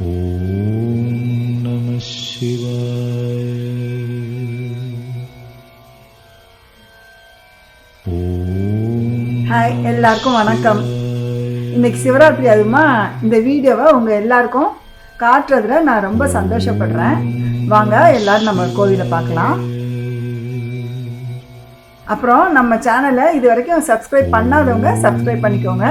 Hi எல்லாருக்கும் வணக்கம். இன்னைக்கு சிவராத்திரி அதுமா இந்த வீடியோவை உங்கள் எல்லாருக்கும் காட்டுறதுல நான் ரொம்ப சந்தோஷப்படுறேன். வாங்க எல்லாரும் நம்ம கோவிலை பார்க்கலாம். அப்புறம் நம்ம சேனலை இது வரைக்கும் சப்ஸ்கிரைப் பண்ணாதவங்க சப்ஸ்கிரைப் பண்ணிக்கோங்க.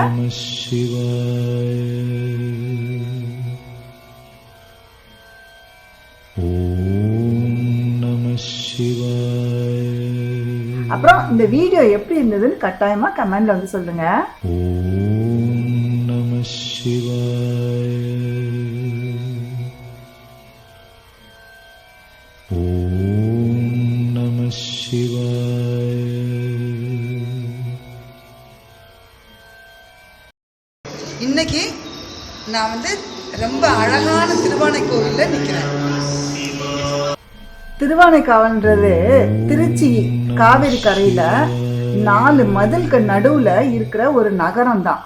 அப்புறம் இந்த வீடியோ எப்படி இருந்ததுன்னு கட்டாயமா கமெண்ட்ல வந்து சொல்லுங்க. இன்னைக்கு நான் வந்து ரொம்ப அழகான திருவானை கோவில்ல நிக்கிறேன். திருவானைக்காவல்ன்றது திருச்சி காவேரி கரையில நாலு மதில்க்கு நடுவுல இருக்கிற ஒரு நகரம் தான்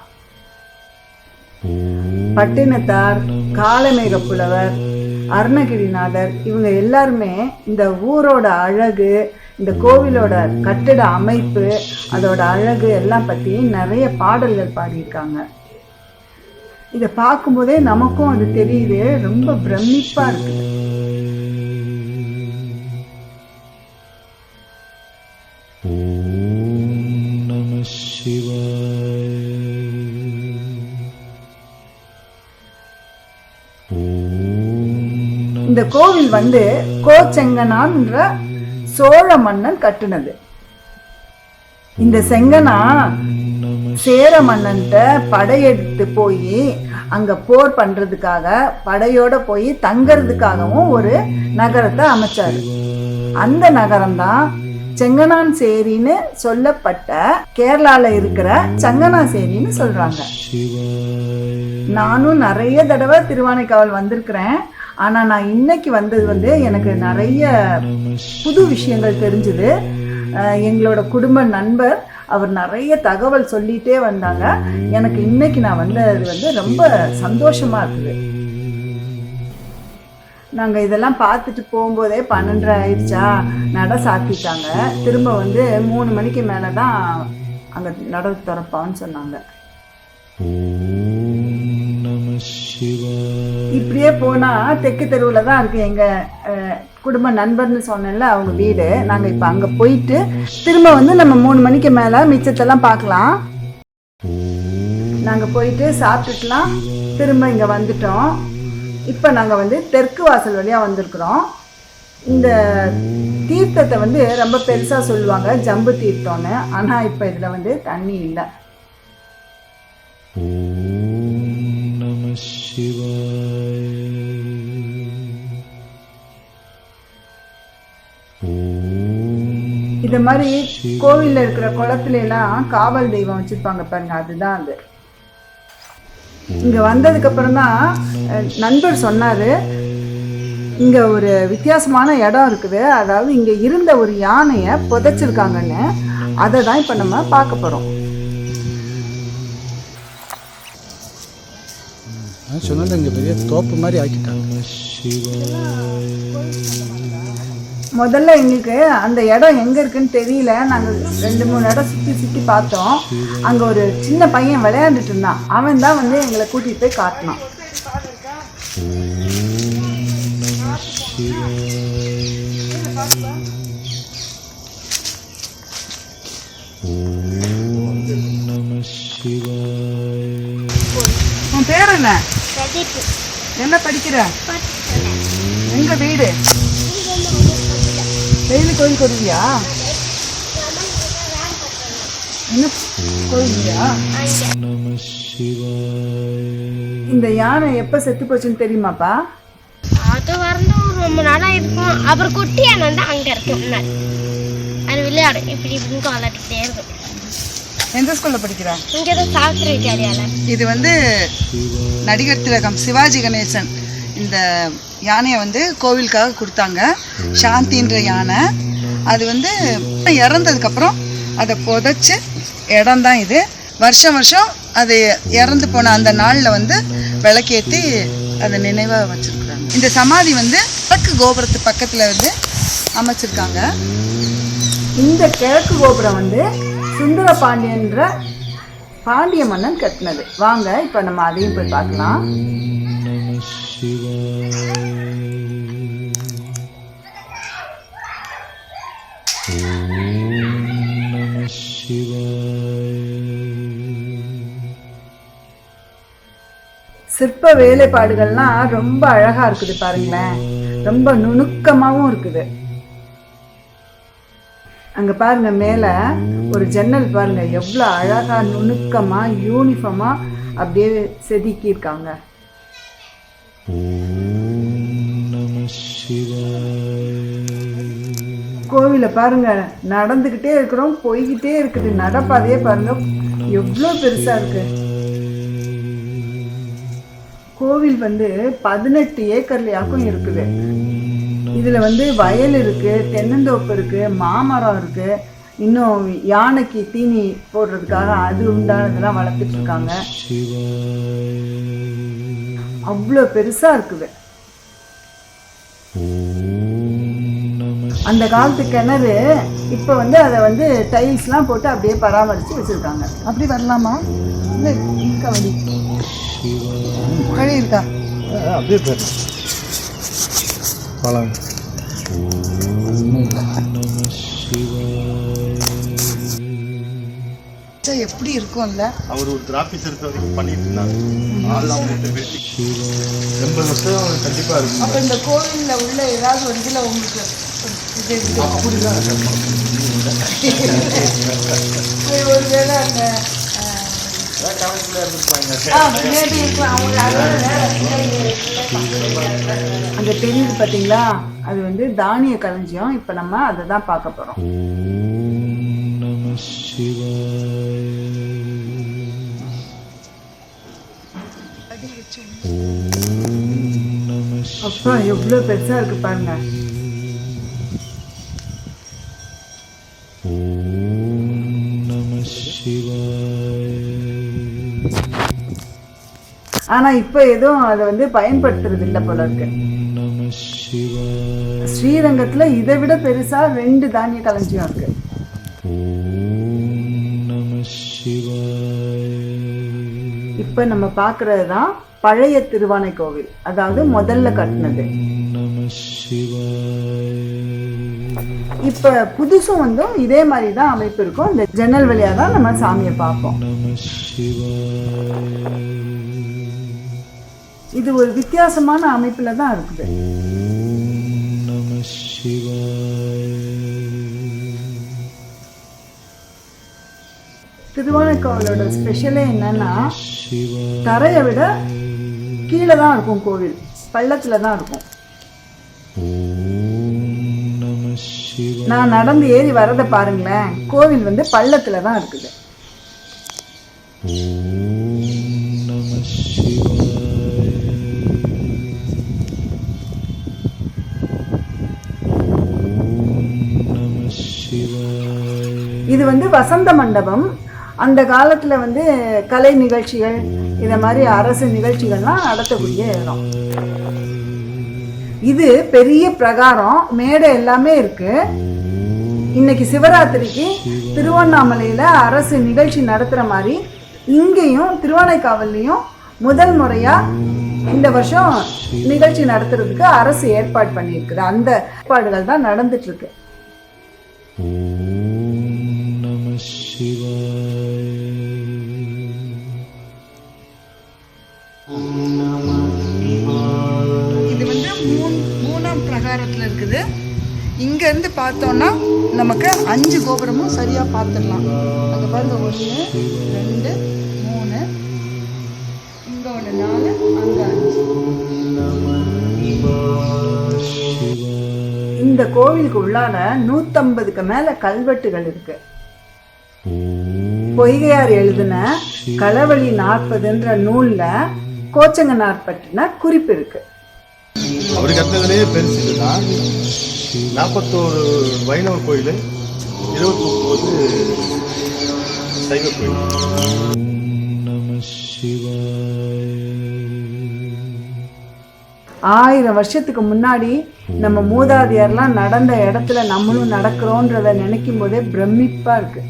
பட்டினத்தார் காலமேக புலவர் அருணகிரிநாதர் இவங்க எல்லாருமே இந்த ஊரோட அழகு இந்த கோவிலோட கட்டிட அமைப்பு அதோட அழகு எல்லாம் பற்றி நிறைய பாடல்கள் பாடியிருக்காங்க. இதை பார்க்கும்போதே நமக்கும் அது தெரியுது ரொம்ப பிரமிப்பா இருக்குது शिवाय ॐ இந்த கோவில் வந்து கோச்செங்கனான்ற சோழ மன்னன் கட்டுனது இந்த செங்கனா சேர மன்னன்ட்ட படையெடுத்து போய் அங்க போர் பண்றதுக்காக படையோட போய் தங்கறதுக்காகவும் ஒரு நகரத்தை அமைச்சாரு அந்த நகரம் தான் செங்கனான் சேரின்னு சொல்லப்பட்ட கேரளால இருக்கிற சங்கனாசேரின்னு சொல்றாங்க. நானும் நிறைய தடவை திருவானைக்காவல் வந்திருக்கிறேன். ஆனா நான் இன்னைக்கு வந்தது வந்து எனக்கு நிறைய புது விஷயங்கள் தெரிஞ்சுது. எங்களோட குடும்ப நண்பர் அவர் நிறைய தகவல் சொல்லிட்டே வந்தாங்க. எனக்கு இன்னைக்கு நான் வந்தது வந்து ரொம்ப சந்தோஷமா இருக்குது. நாங்கள் இதெல்லாம் பார்த்துட்டு போகும்போதே பன்னெண்டரை ஆயிடுச்சா? நட சாத்திட்டாங்க. திரும்ப வந்து மூணு மணிக்கு மேலே தான் அங்கே நட திறப்பான்னு சொன்னாங்க. இப்படியே போனால் தெற்கு தெருவில் தான் இருக்குது எங்கள் குடும்ப நண்பர்னு சொன்னேன்ல அவங்க வீடு. நாங்கள் இப்போ அங்கே போயிட்டு திரும்ப வந்து நம்ம மூணு மணிக்கு மேலே மிச்சத்தெல்லாம் பார்க்கலாம். நாங்கள் போயிட்டு சாப்பிட்டுக்கலாம் திரும்ப இங்கே வந்துட்டோம். இப்போ நாங்கள் வந்து தெற்கு வாசல் வழியாக வந்திருக்கிறோம். இந்த தீர்த்தத்தை வந்து ரொம்ப பெருசாக சொல்லுவாங்க ஜம்பு தீர்த்தம்னு. ஆனால் இப்போ இதில் வந்து தண்ணி இல்லை. இந்த மாதிரி கோவிலில் இருக்கிற குளத்துல காவல் தெய்வம் வச்சுருப்பாங்க பாருங்க அதுதான் அது. இங்கே வந்ததுக்கப்புறம் தான் நண்பர் சொன்னார். இங்கே ஒரு வித்தியாசமான இடம் இருக்குது. அதாவது இங்கே இருந்த ஒரு யானையை புதைச்சிருக்காங்கன்னு. அதை தான் இப்போ நம்ம பார்க்க போகிறோம் சொன்னது இங்கே பெரிய தோப்பு மாதிரி ஆக்கிட்டாங்க. முதல்ல எங்களுக்கு அந்த இடம் எங்கே இருக்குன்னு தெரியல. நாங்கள் ரெண்டு மூணு இடம் சுற்றி சுற்றி பார்த்தோம். அங்கே ஒரு சின்ன பையன் விளையாண்டுட்டு இருந்தான். அவன் தான் வந்து எங்களை கூட்டிகிட்டு போய் காட்டினான். உன் பேர் என்ன? என்ன படிக்கிற? எங்க வீடு? டெய்லி கோயிலுக்கு வருவியா இந்த யானை எப்ப செத்து போச்சுன்னு தெரியுமாப்பா? அது வந்து ரொம்ப நாளா இருக்கும். அப்புறம் குட்டி யானை வந்து அங்க இருக்கு முன்னாடி. அது விளையாடும். இப்படி இப்படின்னு விளையாட்டுக்கிட்டே இருக்கும். எந்த ஸ்கூல்ல படிக்கிறா? இங்க தான் சாஸ்திர வித்யாலயால. இது வந்து நடிகர் திலகம் சிவாஜி கணேசன் இந்த யானையை வந்து கோவிலுக்காக கொடுத்தாங்க. சாந்தின்ற யானை. அது வந்து இறந்ததுக்கப்புறம் அதை புதைச்சி இடம் தான் இது. வருஷம் வருஷம் அது இறந்து போன அந்த நாளில் வந்து விளக்கேற்றி அதை நினைவாக வச்சிருக்கிறாங்க. இந்த சமாதி வந்து கிழக்கு கோபுரத்து பக்கத்தில் வந்து அமைச்சிருக்காங்க. இந்த கிழக்கு கோபுரம் வந்து சுந்தர பாண்டியன்ற பாண்டிய மன்னன் கட்டினது. வாங்க இப்போ நம்ம அதையும் போய் பார்க்கலாம். சிவாய ஓம் நம சிவாய சிற்ப வேலைப்பாடுகள்லாம் ரொம்ப அழகா இருக்குது பாருங்களேன். ரொம்ப நுணுக்கமாகவும் இருக்குது. அங்க பாருங்க மேல ஒரு ஜன்னல் பாருங்க. எவ்வளவு அழகா நுணுக்கமா யூனிஃபார்மா அப்படியே செதுக்கி கோவில பாருங்க நடந்துகிட்டே இருக்கிறோம் போய்கிட்டே இருக்குது. நடப்பாதையே பாருங்க. எவ்வளோ பெருசா இருக்கு. கோவில் வந்து பதினெட்டு ஏக்கர்லயாக்கும் இருக்குது. இதுல வந்து வயல் இருக்கு தென்னந்தோப்பு இருக்கு மாமரம் இருக்கு. இன்னும் யானைக்கு தீனி போடுறதுக்காக அது உண்டானதெல்லாம் வளர்த்துட்டு இருக்காங்க. அவ்வளோ பெருசாக இருக்குது. அந்த காலத்து கிணறு இப்போ வந்து அதை வந்து டைல்ஸ்லாம் போட்டு அப்படியே பராமரித்து வச்சுருக்காங்க. அப்படி வரலாமா? இல்லை வழி. வழி இருக்கா? அப்படியே போயிடலாம் பழம். சே, எப்படி இருக்கும்ல? அவர் ஒரு ஆஃபீஸ் இருக்க வரைக்கும் பண்ணிட்டு இருந்தாங்க ஆள்லாம் போட்டு வெட்டி. எண்பது வருஷம் அவர் கண்டிப்பா இருக்கும் அப்போ இந்த கோவிலில் உள்ள ஏதாவது ஒரு இதில் உங்களுக்கு ஒரு இது. அது ஒருவேளை அந்த அங்க தெரியுது பாத்தீங்களா? அது வந்து தானிய களஞ்சியம் இப்ப நம்ம அதை தான் பார்க்க போறோம். அப்பா எவ்வளோ பெருசாக இருக்கு பாருங்க. ஆனால் இப்போ எதுவும் அதை வந்து பயன்படுத்துறது இல்லை போல இருக்கு. ஸ்ரீரங்கத்தில் இதை விட பெருசாக ரெண்டு தானிய களஞ்சியம் இருக்குது இப்ப நம்ம பாக்குறது தான் பழைய திருவானை கோவில். அதாவது முதல்ல கட்டினது. இப்ப புதுசும் வந்து இதே மாதிரி தான் அமைப்பு இருக்கும். இந்த ஜன்னல் வழியா தான் நம்ம சாமியை பார்ப்போம். இது ஒரு வித்தியாசமான அமைப்புல தான் இருக்குது. திருவானைக்காவலோட ஸ்பெஷலே என்னன்னா தரையை விட கீழே தான் இருக்கும் கோவில். பள்ளத்தில் தான் இருக்கும். நான் நடந்து ஏறி வரதை பாருங்களேன். கோவில் வந்து பள்ளத்தில் தான் இருக்குது. இது வந்து வசந்த மண்டபம். அந்த காலத்தில் வந்து கலை நிகழ்ச்சிகள் இதை மாதிரி அரசு நிகழ்ச்சிகள்லாம் நடத்தக்கூடிய இடம். இது பெரிய பிரகாரம் மேடை எல்லாமே இருக்கு. இன்னைக்கு சிவராத்திரிக்கு திருவண்ணாமலையில் அரசு நிகழ்ச்சி நடத்துகிற மாதிரி இங்கேயும் திருவானைக்காவல்லையும் முதல் முறையாக இந்த வருஷம் நிகழ்ச்சி நடத்துறதுக்கு அரசு ஏற்பாடு பண்ணியிருக்குது. அந்த ஏற்பாடுகள் தான் நடந்துட்டு இருக்கு. இங்கேருந்து பார்த்தோன்னா நமக்கு அஞ்சு கோபுரமும் சரியாக பார்த்துடலாம். அங்கே பாருங்க ஒன்று ரெண்டு மூணு இங்கே ஒன்று நாலு அங்கே அஞ்சு. இந்த கோவிலுக்கு உள்ளார நூற்றம்பதுக்கு மேலே கல்வெட்டுகள் இருக்கு. பொய்கையார் எழுதின களவழி நாற்பதுன்ற நூலில் கோச்சங்கனார் பற்றின குறிப்பு இருக்கு. அவருக்கு கட்டினதுலேயே பெருசு நாற்பத்தோரு வைணவ கோயில் இருபத்தி ஒன்பது சைவ கோயில். நம ஆயிரம் வருஷத்துக்கு முன்னாடி நம்ம மூதாதையர்லாம் நடந்த இடத்துல நம்மளும் நடக்கிறோன்றத நினைக்கும் போதே பிரமிப்பா இருக்கு.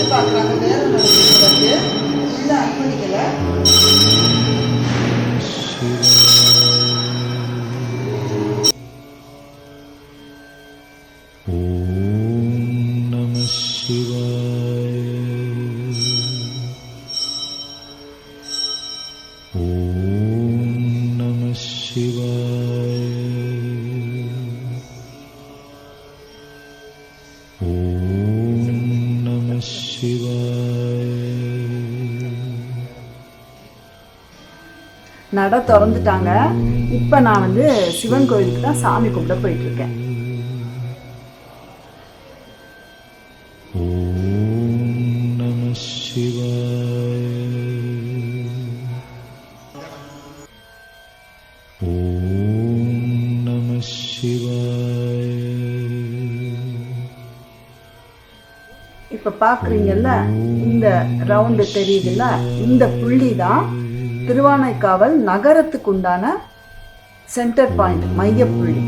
எதிர்பார்க்குறாங்க பார்க்குறாங்க நேரம் நடந்துருக்கு அனுமதிக்கலை. நட திறந்துட்டாங்க. இப்போ நான் வந்து சிவன் கோயிலுக்கு தான் சாமி கும்பிட போயிட்டுருக்கேன். இப்போ பார்க்குறீங்கல்ல இந்த ரவுண்டு தெரியுதுல்ல இந்த புள்ளி தான் திருவானைக்காவல் நகரத்துக்குண்டான சென்டர் பாயிண்ட் மையப்புள்ளி.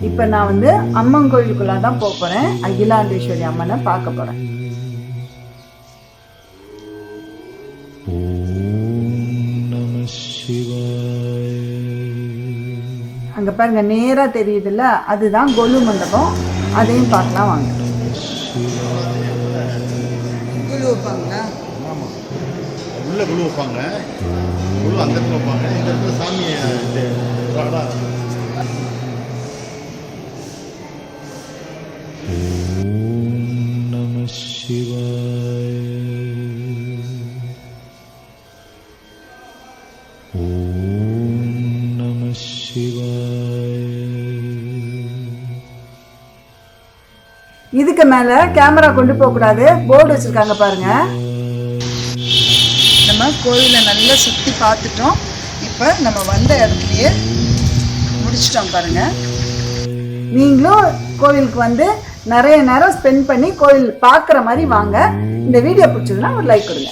இப்போ நான் வந்து அம்மன் கோயிலுக்குள்ளாதான் போக போகிறேன் அகிலாண்டேஸ்வரி அம்மனை பார்க்க போகிறேன் பாருங்க நேராக தெரியுதுல்ல? அதுதான் கொலு மண்டபம். அதையும் பார்க்கலாம் வாங்க. குழு வைப்பாங்களா? ஓம் நம சிவாய. இதுக்கு மேலே கேமரா கொண்டு போகக்கூடாது போர்டு வச்சுருக்காங்க பாருங்கள் நம்ம கோவிலை நல்லா சுற்றி பார்த்துட்டோம். இப்போ நம்ம வந்த இடத்துலயே முடிச்சிட்டோம் பாருங்கள் நீங்களும் கோவிலுக்கு வந்து நிறைய நேரம் ஸ்பெண்ட் பண்ணி கோவில் பார்க்குற மாதிரி வாங்க. இந்த வீடியோ பிடிச்சதுன்னா ஒரு லைக் கொடுங்க.